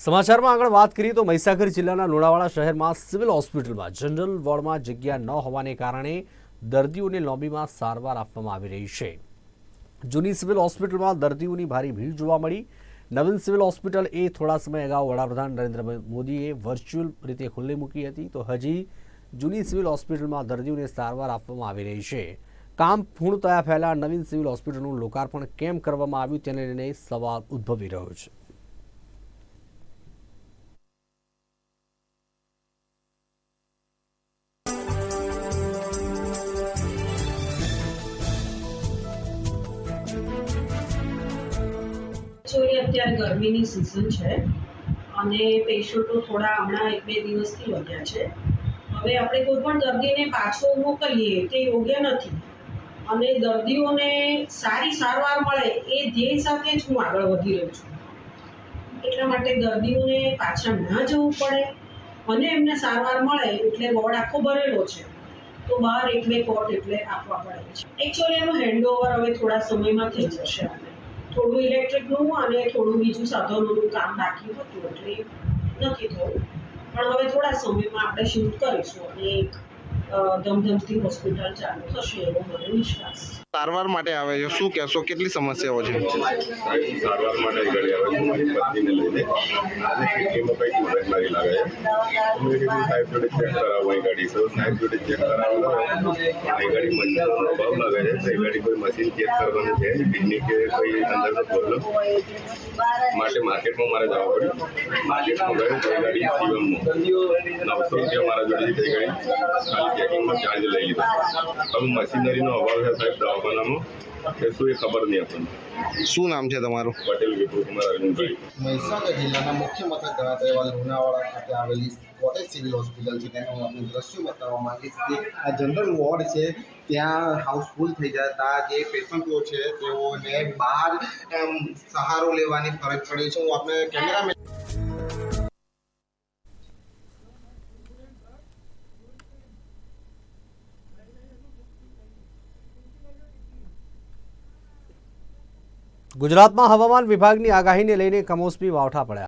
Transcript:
સમાચારમાં આગળ વાત કરીએ તો મહીસાગર જિલ્લાના લુણાવાડા શહેરમાં સિવિલ હોસ્પિટલમાં જનરલ વોર્ડમાં જગ્યા ન હોવાને કારણે દર્દીઓને લોબીમાં સારવાર આપવામાં આવી રહી છે. જૂની સિવિલ હોસ્પિટલમાં દર્દીઓની ભારે ભીડ જોવા મળી. નવીન સિવિલ હોસ્પિટલ એ થોડા સમય અગાઉ વડાપ્રધાન નરેન્દ્ર મોદીએ વર્ચ્યુઅલ રીતે ખુલ્લી મૂકી હતી. તો હજી જૂની સિવિલ હોસ્પિટલમાં દર્દીઓને સારવાર આપવામાં આવી રહી છે. કામ પૂર્ણ થયા પહેલાં નવીન સિવિલ હોસ્પિટલનું લોકાર્પણ કેમ કરવામાં આવ્યું તેને લઈને સવાલ ઉદ્ભવી રહ્યો છે. એકચ્યુઅલી અત્યારે ગરમીની સિઝન છે અને પેશન્ટો થોડા હમણાં એક બે દિવસથી વધ્યા છે. હવે આપણે કોઈ પણ દર્દીને પાછો મોકલીએ તે યોગ્ય નથી. અને દર્દીઓને સારી સારવાર મળે એ ધ્યેય સાથે જ હું આગળ વધી રહ્યો છું. એટલા માટે દર્દીઓને પાછા ના જવું પડે. અને એમને સારવાર મળે એટલે વોર્ડ આખો ભરેલો છે. તો બહાર એક બે કોટ એટલે આપવા પડે છે. એકચ્યુઅલી એનું હેન્ડઓવર હવે થોડા સમયમાં થઈ જશે. આપણે થોડું ઇલેક્ટ્રિકનું અને થોડું બીજું સાધનોનું કામ બાકી હતું એટલે નથી થયું. પણ હવે થોડા સમયમાં આપણે શિફ્ટ કરીશું અને એક ધમધમતી હોસ્પિટલ ચાલુ થશે એવો મને વિશ્વાસ સારવાર માટે આવે છે. શું કહેશો? કેટલી સમસ્યાઓ છે? સારવાર માટે ઘડી આવે છે મારી પત્નીને લઈને અને કિડનીમાં કંઈક મગજમારી લાગે છે. સાહેબ જોડે ચેક કરાવો, એ ગાડી સો સાહેબ જોડે ચેક કરાવવાનો આ ગાડી મશીનનો અભાવ લાગે છે. એ ગાડી કોઈ મશીન ચેક કરવાનું છે કિડની કે કોઈ અંદરનો પ્રોબ્લેમ માટે માર્કેટમાં મારે જવા પડ્યું. માર્કેટમાં ગયો તો ગાડી સીવમમાં નવસો રૂપિયા મારા જોડે થઈ ગઈ ખાલી ચેકિંગમાં ચાર્જ લઈ લીધો. હવે મશીનરીનો અભાવ છે સાહેબ દવાખાનામાં. શું એ ખબર નહીં આપણને. શું નામ છે તમારું? પટેલ વિપુલકુમાર અરવિંદભાઈ. મહીસાગર જિલ્લાના મુખ્ય મથક ગણાતા એવા લુણાવાડા ખાતે આવેલી કોટેજ સિવિલ હોસ્પિટલ છે. તેનું હું આપને દ્રશ્યો બતાવવા માંગીશ કે આ જનરલ વોર્ડ છે ત્યાં હાઉસફુલ થઈ જતા જે પેશન્ટો છે તેઓને બહાર સહારો લેવાની ફરજ પડી છે. હું આપણે કેમેરામેન ગુજરાતમાં હવામાન વિભાગની આગાહીને લઈને કમોસમી વાવઠા પડ્યા.